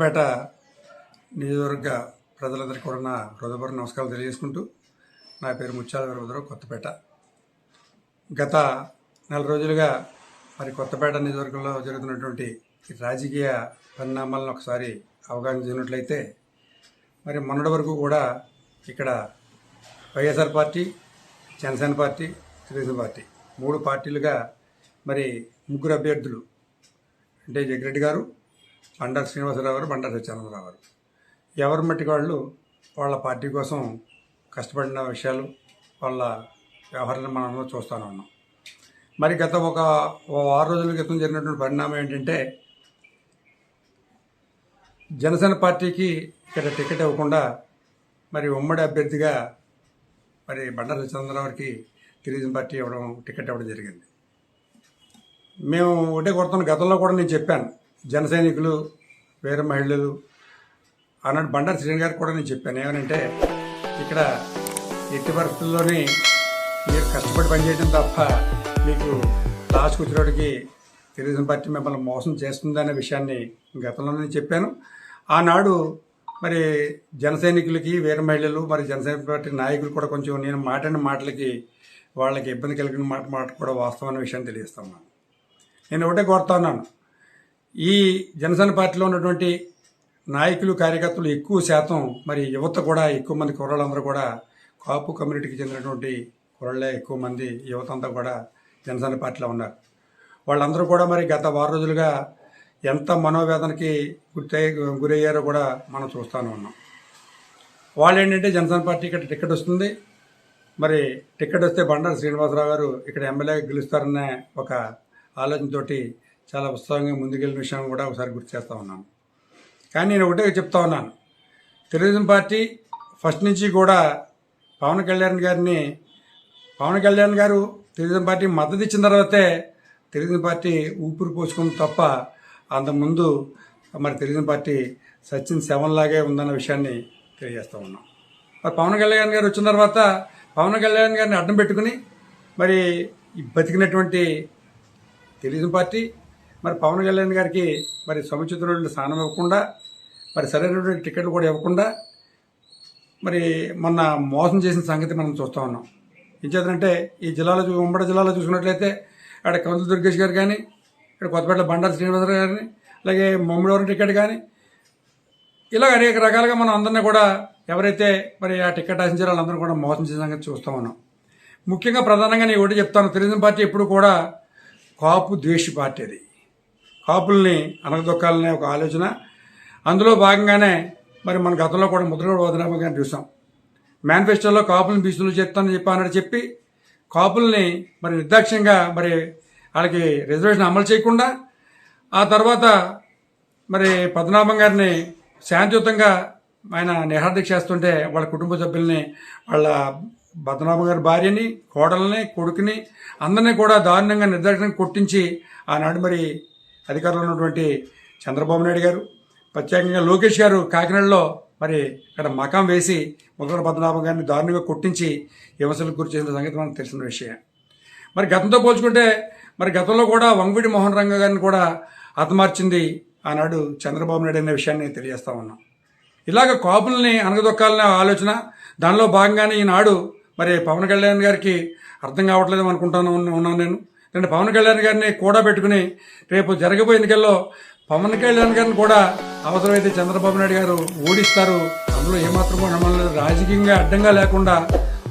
కొత్తపేట నియోజకవర్గ ప్రజలందరికీ కూడా నా హృదయపూర్వ నమస్కారాలు తెలియజేసుకుంటూ నా పేరు ముత్యాల వీరభద్రరావు కొత్తపేట. గత నెల రోజులుగా మరి కొత్తపేట నియోజకవర్గంలో జరుగుతున్నటువంటి రాజకీయ పరిణామాలను ఒకసారి అవగాహన చేసినట్లయితే మరి మొన్నటి వరకు కూడా ఇక్కడ YSR party Janasena party Telugu Desam party మూడు పార్టీలుగా మరి ముగ్గురు అభ్యర్థులు అంటే జగ్గిరెడ్డి గారు బండారు శ్రీనివాసరావు గారు బండారు సత్యానందరావు. గారు ఎవరి మట్టి వాళ్ళు వాళ్ళ పార్టీ కోసం కష్టపడిన విషయాలు వాళ్ళ వ్యవహారాన్ని మనం చూస్తూనే ఉన్నాం. మరి గత ఒక ఓ వారం రోజుల క్రితం జరిగినటువంటి పరిణామం ఏంటంటే జనసేన పార్టీకి ఇక్కడ టికెట్ ఇవ్వకుండా మరి ఉమ్మడి అభ్యర్థిగా మరి బండారు సత్యానందరావు తెలుగుదేశం పార్టీ ఇవ్వడం టికెట్ ఇవ్వడం జరిగింది. మేము ఒకటే కొడుతున్న. గతంలో కూడా నేను చెప్పాను జన సైనికులు వేరే మహిళలు ఆనాడు బండారు శ్రీని గారికి కూడా నేను చెప్పాను. ఏమనంటే ఇక్కడ ఎట్టి పరిస్థితుల్లోని మీరు కష్టపడి పనిచేయడం తప్ప మీకు లాస్ట్కి వచ్చినోడికి తెలుగుదేశం పార్టీ మిమ్మల్ని మోసం చేస్తుందనే విషయాన్ని గతంలో నేను చెప్పాను. ఆనాడు మరి జన సైనికులకి వీర మహిళలు మరి జనసైనిక పార్టీ నాయకులు కూడా కొంచెం నేను మాట్లాడిన మాటలకి వాళ్ళకి ఇబ్బంది కలిగిన మాట మాట కూడా వాస్తవమైన విషయాన్ని తెలియజేస్తాను నేను ఒకటే కోరుతా ఉన్నాను. ఈ జనసేన పార్టీలో ఉన్నటువంటి నాయకులు కార్యకర్తలు ఎక్కువ శాతం మరి యువత కూడా ఎక్కువ మంది కుర్రాళ్ళందరూ కూడా కాపు కమ్యూనిటీకి చెందినటువంటి కుర్రాళ్ళే ఎక్కువ మంది యువత అంతా కూడా జనసేన పార్టీలో ఉన్నారు. వాళ్ళందరూ కూడా మరి గత వారం రోజులుగా ఎంత మనోవేదనకి గుర్తయ్య గురయ్యారో కూడా మనం చూస్తూనే ఉన్నాం. వాళ్ళు ఏంటంటే జనసేన పార్టీ ఇక్కడ టికెట్ వస్తుంది. మరి టికెట్ వస్తే బండారు శ్రీనివాసరావు గారు ఇక్కడ ఎమ్మెల్యే గెలుస్తారనే ఒక ఆలోచనతోటి చాలా ఉత్సాహంగా ముందుకెళ్ళిన విషయం కూడా ఒకసారి గుర్తు చేస్తూ ఉన్నాను. కానీ నేను ఒకటే చెప్తా ఉన్నాను. తెలుగుదేశం పార్టీ ఫస్ట్ నుంచి కూడా పవన్ కళ్యాణ్ గారిని పవన్ కళ్యాణ్ గారు తెలుగుదేశం పార్టీ మద్దతు ఇచ్చిన తర్వాతే తెలుగుదేశం పార్టీ ఊపిరి పోసుకుంది తప్ప అంతకుముందు మరి తెలుగుదేశం పార్టీ సచిన్ శవంలాగే ఉందన్న విషయాన్ని తెలియజేస్తూ ఉన్నాం. మరి పవన్ కళ్యాణ్ గారు వచ్చిన తర్వాత పవన్ కళ్యాణ్ గారిని అడ్డం పెట్టుకుని మరి బతికినటువంటి తెలుగుదేశం పార్టీ మరి పవన్ కళ్యాణ్ గారికి మరి సముచితుడు స్థానం ఇవ్వకుండా మరి సరైనటువంటి టికెట్లు కూడా ఇవ్వకుండా మరి మొన్న మోసం చేసిన సంగతి మనం చూస్తూ ఉన్నాం. ఏం ఈ జిల్లాలో చూ- ఉమ్మడి జిల్లాలో చూసుకున్నట్లయితే అక్కడ కౌన్సిల్ దుర్గేష్ గారు కానీ ఇక్కడ కొత్తపేట బండారు శ్రీనివాసరావు గారిని అలాగే మమ్మడివరం టికెట్ కానీ ఇలా అనేక రకాలుగా మనం అందరినీ కూడా ఎవరైతే మరి ఆ టికెట్ ఆశించారో వాళ్ళందరూ కూడా మోసం చేసిన సంగతి చూస్తూ ఉన్నాం. ముఖ్యంగా ప్రధానంగా నేను ఒకటి చెప్తాను తెలుగుదేశం పార్టీ ఎప్పుడు కూడా కాపు ద్వేషి పార్టీ అది. కాపుల్ని అనగదొక్కాలనే ఒక ఆలోచన. అందులో భాగంగానే మరి మన గతంలో కూడా ముద్రగడ వదనామా గారిని చూసాం మేనిఫెస్టోలో కాపుల్ని బీసీలు చెప్తానని చెప్పి అన్నట్టు చెప్పి కాపుల్ని మరి నిర్దాక్ష్యంగా మరి వాళ్ళకి రిజర్వేషన్ అమలు చేయకుండా ఆ తర్వాత మరి పద్మనాభం గారిని శాంతియుతంగా ఆయన నిహార్దీక్ష చేస్తుంటే వాళ్ళ కుటుంబ సభ్యుల్ని వాళ్ళ పద్మనాభం గారి భార్యని కోడల్ని కొడుకుని అందరినీ కూడా దారుణంగా నిర్దాక్షిణంగా కొట్టించి ఆనాడు మరి అధికారంలో ఉన్నటువంటి చంద్రబాబు నాయుడు గారు ప్రత్యేకంగా లోకేష్ గారు కాకినాడలో మరి ఇక్కడ మకాం వేసి ముద్ర పద్మనాభం గారిని దారుణంగా కొట్టించి విమర్శలకు గురి చేసిన సంగతి మనకు తెలిసిన విషయం. మరి గతంతో పోల్చుకుంటే మరి గతంలో కూడా వంగవీటి మోహన్ రంగ గారిని కూడా హతమార్చింది ఆనాడు చంద్రబాబు నాయుడు అనే విషయాన్ని తెలియజేస్తా ఉన్నాం ఇలాగ కాపుల్ని అనగదొక్కాలనే ఆలోచన దానిలో భాగంగానే ఈనాడు మరి పవన్ కళ్యాణ్ గారికి అర్థం కావట్లేదు అనుకుంటాను ఉన్నాను నేను. అంటే పవన్ కళ్యాణ్ గారిని కూడా పెట్టుకుని రేపు జరగబోయే ఎన్నికల్లో పవన్ కళ్యాణ్ గారిని కూడా అవసరమైతే చంద్రబాబు నాయుడు గారు ఓడిస్తారు. అందులో ఏమాత్రం మమ్మల్ని రాజకీయంగా అడ్డంగా లేకుండా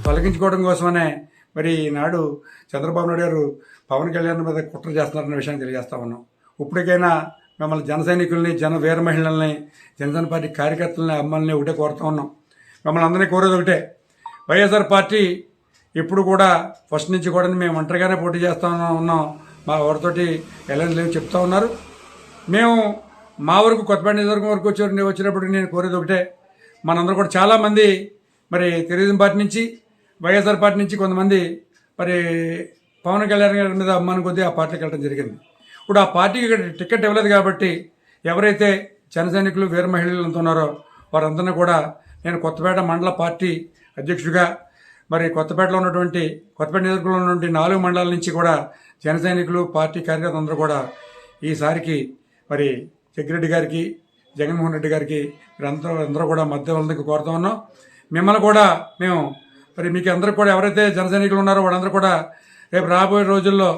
తొలగించుకోవడం కోసమనే మరి ఈనాడు చంద్రబాబు నాయుడు గారు పవన్ కళ్యాణ్ మీద కుట్ర చేస్తున్నారన్న విషయాన్ని తెలియజేస్తా ఉన్నాం. ఇప్పటికైనా మిమ్మల్ని జన సైనికుల్ని జన వీర మహిళల్ని జనసేన పార్టీ కార్యకర్తలని అమ్మల్ని ఒకటే కోరుతా ఉన్నాం. మిమ్మల్ని అందరినీ కోరేది ఒకటే. వైఎస్ఆర్ పార్టీ ఇప్పుడు కూడా ఫస్ట్ నుంచి కూడా మేము ఒంటరిగానే పోటీ చేస్తా ఉన్నాం. మా ఎవరితోటి ఎలాంటి లేవు చెప్తా ఉన్నారు. మేము మా వరకు కొత్తపేట నియోజకవర్గం వరకు వచ్చి వచ్చినప్పుడు నేను కోరేది ఒకటే. మనందరూ కూడా చాలామంది మరి తెలుగుదేశం పార్టీ నుంచి వైఎస్ఆర్ పార్టీ నుంచి కొంతమంది మరి పవన్ కళ్యాణ్ గారి మీద అమ్మాని కొద్దీ ఆ పార్టీకి వెళ్ళడం జరిగింది. ఇప్పుడు ఆ పార్టీకి ఇక్కడ టికెట్ ఇవ్వలేదు కాబట్టి ఎవరైతే జన సైనికులు వీర మహిళలు ఉన్నారో వారందరినీ కూడా నేను కొత్తపేట మండల పార్టీ అధ్యక్షుడిగా మరి కొత్తపేటలో ఉన్నటువంటి కొత్తపేట నియోజకవర్గంలో ఉన్నటువంటి నాలుగు మండలాల నుంచి కూడా జన సైనికులు పార్టీ కార్యకర్తలు అందరూ కూడా ఈసారికి మరి జగ్గిరెడ్డి గారికి జగన్మోహన్ రెడ్డి గారికి మీరందరూ అందరూ కూడా మధ్య వాళ్ళకి కోరుతా ఉన్నాం. మిమ్మల్ని కూడా మేము మరి మీకు అందరికి కూడా ఎవరైతే జన సైనికులు ఉన్నారో వాళ్ళందరూ కూడా రేపు రాబోయే రోజుల్లో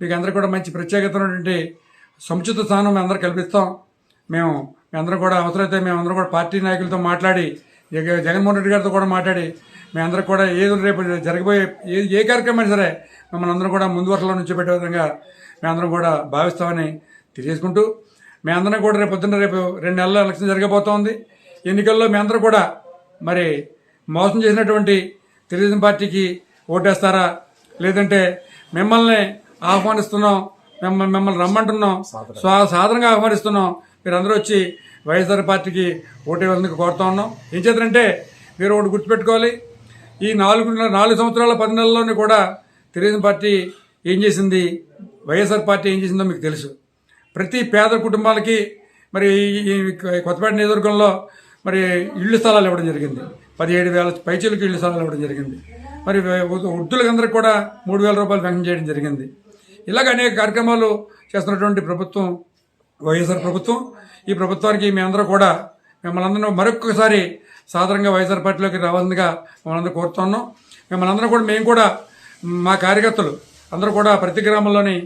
మీకు అందరూ కూడా మంచి ప్రత్యేకతమైనటువంటి సముచిత స్థానం మేము అందరూ కల్పిస్తాం. మేము మేమందరం కూడా అవసరమైతే మేమందరం కూడా పార్టీ నాయకులతో మాట్లాడి జగన్మోహన్ రెడ్డి గారితో కూడా మాట్లాడి మేమందరం కూడా ఏదో రేపు జరగబోయే ఏ ఏ కార్యక్రమం అయినా సరే మమ్మల్ని అందరం కూడా ముందు వరుసలో నుంచి పెట్టే విధంగా మేమందరం కూడా భావిస్తామని తెలియజేసుకుంటూ మేమందరం కూడా రేపు పొద్దున్న రేపు రెండు నెలల ఎలక్షన్ జరగబోతోంది. ఎన్నికల్లో మేమందరం కూడా మరి మోసం చేసినటువంటి తెలుగుదేశం పార్టీకి ఓటేస్తారా? లేదంటే మిమ్మల్ని ఆహ్వానిస్తున్నాం మిమ్మల్ని మిమ్మల్ని రమ్మంటున్నాం స్వా సాధారణంగా ఆహ్వానిస్తున్నాం. మీరందరూ వచ్చి వైఎస్ఆర్ పార్టీకి ఓటేయాలని కోరుతా ఉన్నాం. ఏం చేద్దంటే మీరు ఒకటి గుర్తుపెట్టుకోవాలి. ఈ నాలుగు నాలుగు సంవత్సరాల పది నెలల్లోనే కూడా తెలుగుదేశం పార్టీ ఏం చేసింది? వైఎస్ఆర్ పార్టీ ఏం చేసిందో మీకు తెలుసు. ప్రతి పేద కుటుంబాలకి మరి ఈ- కొత్తపేట నియోజకవర్గంలో మరి ఇళ్ళు స్థలాలు ఇవ్వడం జరిగింది. పదిహేడు వేల పైచీలకు ఇళ్ళు స్థలాలు ఇవ్వడం జరిగింది. మరి వృద్ధులకందరికి కూడా మూడు వేల రూపాయలు పెన్షన్ చేయడం జరిగింది. ఇలాగ అనేక కార్యక్రమాలు చేస్తున్నటువంటి ప్రభుత్వం వైఎస్ఆర్ ప్రభుత్వం. ఈ ప్రభుత్వానికి మేమందరూ కూడా మిమ్మల్ని అందరూ మరొకసారి సాధారణంగా వైఎస్ఆర్ పార్టీలోకి రావాల్సిందిగా మనందరూ అందరూ కోరుతున్నాం. మనందరం కూడా మేము కూడా మా కార్యకర్తలు అందరూ కూడా ప్రతి గ్రామంలోని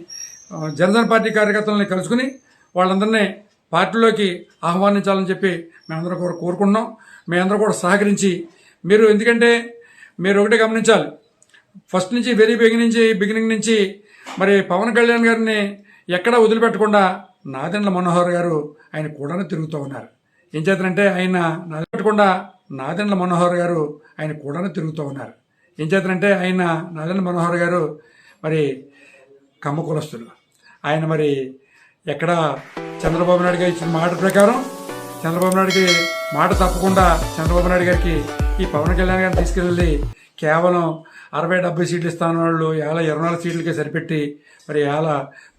జనసేన పార్టీ కార్యకర్తలని కలుసుకుని వాళ్ళందరినీ పార్టీలోకి ఆహ్వానించాలని చెప్పి మేమందరం కూడా కోరుకుంటున్నాం. మేమందరం కూడా సహకరించి మీరు ఎందుకంటే మీరు ఒకటే గమనించాలి. ఫస్ట్ నుంచి వెరీ బిగినింగ్ నుంచి బిగినింగ్ నుంచి మరి పవన్ కళ్యాణ్ గారిని ఎక్కడా వదిలిపెట్టకుండా నాదెండ్ల మనోహర్ గారు ఆయన కూడానే తిరుగుతూ ఉన్నారు. ఏం చేతనంటే ఆయన పెట్టకుండా నాదెండ్ల మనోహర్ గారు ఆయన కూడానే తిరుగుతూ ఉన్నారు. ఏం చేతనంటే ఆయన నాదెండ్ల మనోహర్ గారు మరి కమ్మ కులస్తులు. ఆయన మరి ఎక్కడ చంద్రబాబు నాయుడు గారు ఇచ్చిన మాట ప్రకారం చంద్రబాబు నాయుడికి మాట తప్పకుండా చంద్రబాబు నాయుడు గారికి ఈ పవన్ కళ్యాణ్ గారిని తీసుకెళ్ళి కేవలం అరవై డెబ్బై సీట్లు ఇస్తాను వాళ్ళు ఏళ్ళ ఇరవై నాలుగు సీట్లకే సరిపెట్టి మరి ఏళ్ళ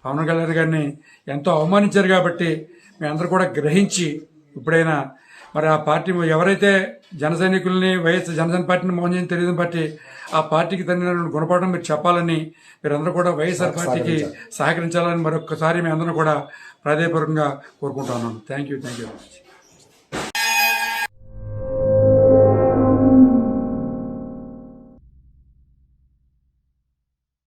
పవన్ కళ్యాణ్ గారిని ఎంతో అవమానించారు కాబట్టి మేమందరూ కూడా గ్రహించి ఇప్పుడైనా మరి ఆ పార్టీ ఎవరైతే జన సైనికుల్ని వైఎస్ జనసేన పార్టీని మోహన్ తెలుగుదేశం పార్టీ ఆ పార్టీకి తగిన గుణపాఠం మీరు చెప్పాలని మీరందరూ కూడా వైఎస్ఆర్ పార్టీకి సహకరించాలని మరొకసారి మీ అందరం కూడా ప్రాధాయపూర్వకంగా కోరుకుంటున్నాను thank you thank you very much